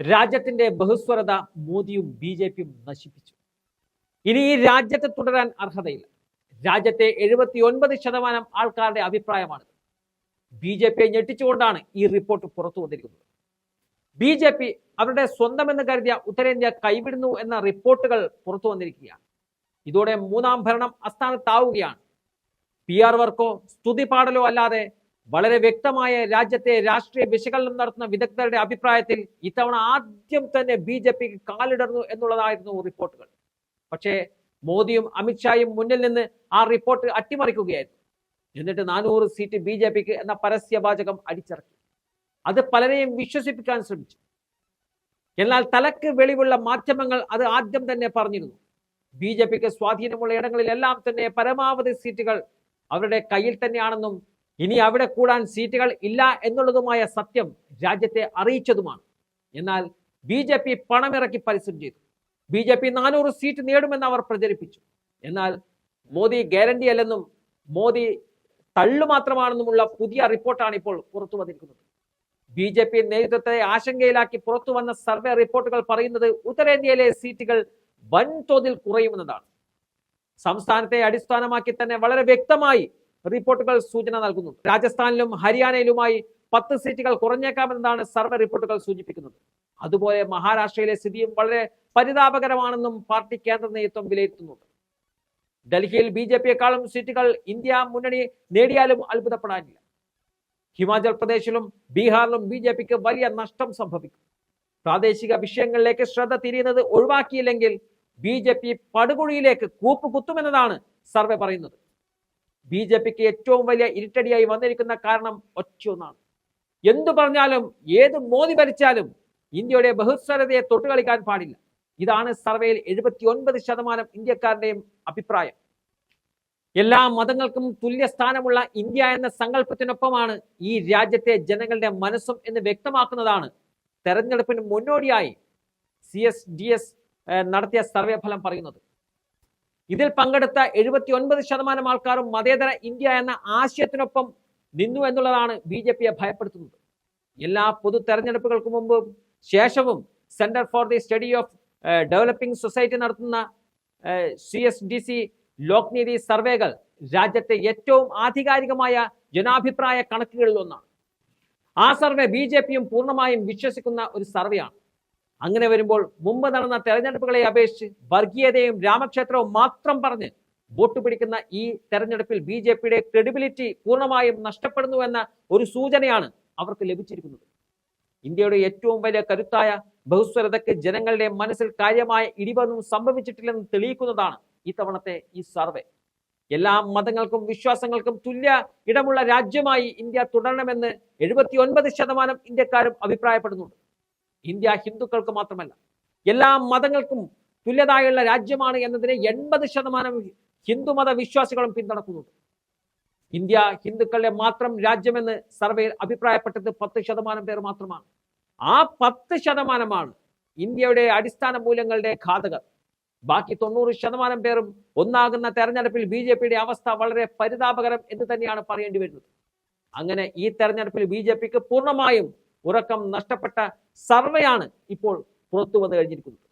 രാജ്യത്തിന്റെ ബഹുസ്വരത മോദിയും B J പിയും നശിപ്പിച്ചു. ഇനി ഈ രാജ്യത്തെ തുടരാൻ അർഹതയില്ല. രാജ്യത്തെ എഴുപത്തി ഒൻപത് ശതമാനം ആൾക്കാരുടെ അഭിപ്രായമാണ് ബി ജെ പിയെ ഞെട്ടിച്ചുകൊണ്ടാണ് ഈ റിപ്പോർട്ട് പുറത്തു വന്നിരിക്കുന്നത്. ബി ജെ പി അവരുടെ സ്വന്തമെന്ന് കരുതിയ ഉത്തരേന്ത്യ കൈവിടുന്നു എന്ന റിപ്പോർട്ടുകൾ പുറത്തു വന്നിരിക്കുകയാണ്. ഇതോടെ മൂന്നാം ഭരണം അസ്ഥാനത്താവുകയാണ്. പി ആർ വർക്കോ സ്തുതി പാടലോ അല്ലാതെ വളരെ വ്യക്തമായ രാജ്യത്തെ രാഷ്ട്രീയ വിശകലനം നടത്തുന്ന വിദഗ്ധരുടെ അഭിപ്രായത്തിൽ ഇത്തവണ ആദ്യം തന്നെ ബി ജെ പിക്ക് കാലിടർന്നു എന്നുള്ളതായിരുന്നു റിപ്പോർട്ടുകൾ. പക്ഷേ മോദിയും അമിത്ഷായും മുന്നിൽ നിന്ന് ആ റിപ്പോർട്ട് അട്ടിമറിക്കുകയായിരുന്നു. എന്നിട്ട് നാനൂറ് സീറ്റ് ബി ജെ പിക്ക് എന്ന പരസ്യവാചകം അടിച്ചിറക്കി. അത് പലരെയും വിശ്വസിപ്പിക്കാൻ ശ്രമിച്ചു. എന്നാൽ തലക്ക് വെളിവുള്ള മാധ്യമങ്ങൾ അത് ആദ്യം തന്നെ പറഞ്ഞിരുന്നു. ബി ജെ പിക്ക് സ്വാധീനമുള്ള ഇടങ്ങളിലെല്ലാം തന്നെ പരമാവധി സീറ്റുകൾ അവരുടെ കയ്യിൽ തന്നെയാണെന്നും ഇനി അവിടെ കൂടാൻ സീറ്റുകൾ ഇല്ല എന്നുള്ളതുമായ സത്യം രാജ്യത്തെ അറിയിച്ചതുമാണ്. എന്നാൽ ബി ജെ പി പണമിറക്കി പരസ്യം ചെയ്തു. ബി ജെ പി നാനൂറ് സീറ്റ് നേടുമെന്ന് അവർ പ്രചരിപ്പിച്ചു. എന്നാൽ മോദി ഗ്യാരണ്ടി അല്ലെന്നും മോദി തള്ളു മാത്രമാണെന്നുമുള്ള പുതിയ റിപ്പോർട്ടാണ് ഇപ്പോൾ പുറത്തു വന്നിരിക്കുന്നത്. ബി ജെ പി നേതൃത്വത്തെ ആശങ്കയിലാക്കി പുറത്തു വന്ന സർവേ റിപ്പോർട്ടുകൾ പറയുന്നത് ഉത്തരേന്ത്യയിലെ സീറ്റുകൾ വൻതോതിൽ കുറയുമെന്നതാണ്. സംസ്ഥാനത്തെ അടിസ്ഥാനമാക്കി തന്നെ വളരെ വ്യക്തമായി റിപ്പോർട്ടുകൾ സൂചന നൽകുന്നുണ്ട്. രാജസ്ഥാനിലും ഹരിയാനയിലുമായി പത്ത് സീറ്റുകൾ കുറഞ്ഞേക്കാമെന്നാണ് സർവേ റിപ്പോർട്ടുകൾ സൂചിപ്പിക്കുന്നത്. അതുപോലെ മഹാരാഷ്ട്രയിലെ സ്ഥിതിയും വളരെ പരിതാപകരമാണെന്നും പാർട്ടി കേന്ദ്ര നേതൃത്വം വിലയിരുത്തുന്നുണ്ട്. ഡൽഹിയിൽ ബി ജെ പിയെക്കാളും സീറ്റുകൾ ഇന്ത്യ മുന്നണി നേടിയാലും അത്ഭുതപ്പെടാനില്ല. ഹിമാചൽ പ്രദേശിലും ബീഹാറിലും ബി ജെ പിക്ക് വലിയ നഷ്ടം സംഭവിക്കും. പ്രാദേശിക വിഷയങ്ങളിലേക്ക് ശ്രദ്ധ തിരിയുന്നത് ഒഴിവാക്കിയില്ലെങ്കിൽ ബി ജെ പി പടുകുഴിയിലേക്ക് കൂപ്പ് കുത്തുമെന്നതാണ് സർവേ പറയുന്നത്. ബി ജെ പിക്ക് ഏറ്റവും വലിയ ഇരുട്ടടിയായി വന്നിരിക്കുന്ന കാരണം ഒറ്റയൊന്നാണ് എന്തു പറഞ്ഞാലും ഏത് മോദി ഭരിച്ചാലും ഇന്ത്യയുടെ ബഹുസ്വരതയെ തൊട്ടുകളിക്കാൻ പാടില്ല. ഇതാണ് സർവേയിൽ എഴുപത്തി ഒൻപത് ശതമാനം ഇന്ത്യക്കാരുടെയും അഭിപ്രായം. എല്ലാ മതങ്ങൾക്കും തുല്യ സ്ഥാനമുള്ള ഇന്ത്യ എന്ന സങ്കല്പത്തിനൊപ്പമാണ് ഈ രാജ്യത്തെ ജനങ്ങളുടെ മനസ്സും എന്ന് വ്യക്തമാക്കുന്നതാണ് തെരഞ്ഞെടുപ്പിന് മുന്നോടിയായി സി എസ് ഡി എസ് നടത്തിയ സർവേ ഫലം പറയുന്നത്. ഇതിൽ പങ്കെടുത്ത എഴുപത്തി ഒൻപത് ശതമാനം ആൾക്കാരും മതേതര ഇന്ത്യ എന്ന ആശയത്തിനൊപ്പം നിന്നു എന്നുള്ളതാണ് ബി ജെ പിയെ ഭയപ്പെടുത്തുന്നത്. എല്ലാ പൊതു തെരഞ്ഞെടുപ്പുകൾക്ക് മുമ്പും ശേഷവും centre for the study of developing society നടത്തുന്ന C S D C Lokniti സർവേകൾ രാജ്യത്തെ ഏറ്റവും ആധികാരികമായ ജനാഭിപ്രായ കണക്കുകളിൽ ഒന്നാണ്. ആ സർവേ ബി ജെ പിയും പൂർണമായും വിശ്വസിക്കുന്ന ഒരു സർവേയാണ്. അങ്ങനെ വരുമ്പോൾ മുമ്പ് നടന്ന തെരഞ്ഞെടുപ്പുകളെ അപേക്ഷിച്ച് വർഗീയതയും രാമക്ഷേത്രവും മാത്രം പറഞ്ഞ് വോട്ട് പിടിക്കുന്ന ഈ തെരഞ്ഞെടുപ്പിൽ ബി ജെ പിയുടെ ക്രെഡിബിലിറ്റി പൂർണമായും നഷ്ടപ്പെടുന്നു എന്ന ഒരു സൂചനയാണ് അവർക്ക് ലഭിച്ചിരിക്കുന്നത്. ഇന്ത്യയുടെ ഏറ്റവും വലിയ കരുത്തായ ബഹുസ്വരതയ്ക്ക് ജനങ്ങളുടെ മനസ്സിൽ കാര്യമായ ഇടിവൊന്നും സംഭവിച്ചിട്ടില്ലെന്ന് തെളിയിക്കുന്നതാണ് ഇത്തവണത്തെ ഈ സർവേ. എല്ലാ മതങ്ങൾക്കും വിശ്വാസങ്ങൾക്കും തുല്യ ഇടമുള്ള രാജ്യമായി ഇന്ത്യ തുടരണമെന്ന് എഴുപത്തി ശതമാനം ഇന്ത്യക്കാരും അഭിപ്രായപ്പെടുന്നുണ്ട്. ഇന്ത്യ ഹിന്ദുക്കൾക്ക് മാത്രമല്ല എല്ലാ മതങ്ങൾക്കും തുല്യതായുള്ള രാജ്യമാണ് എന്നതിനെ എൺപത് ശതമാനം ഹിന്ദുമത വിശ്വാസികളും പിന്തുണക്കുന്നുണ്ട്. ഇന്ത്യ ഹിന്ദുക്കളുടെ മാത്രം രാജ്യമെന്ന് സർവേയിൽ അഭിപ്രായപ്പെട്ടത് പത്ത് ശതമാനം പേർ മാത്രമാണ്. ആ പത്ത് ശതമാനമാണ് ഇന്ത്യയുടെ അടിസ്ഥാന മൂല്യങ്ങളുടെ ഘാതകർ. ബാക്കി തൊണ്ണൂറ് ശതമാനം പേരും ഒന്നാകുന്ന തെരഞ്ഞെടുപ്പിൽ ബി ജെ പിയുടെ അവസ്ഥ വളരെ പരിതാപകരം എന്ന് തന്നെയാണ് പറയേണ്ടി വരുന്നത്. അങ്ങനെ ഈ തെരഞ്ഞെടുപ്പിൽ ബി ജെ പിക്ക് പൂർണമായും ഉറക്കം നഷ്ടപ്പെട്ട സർവേയാണ് ഇപ്പോൾ പുറത്തു വന്നു കഴിഞ്ഞിരിക്കുന്നത്.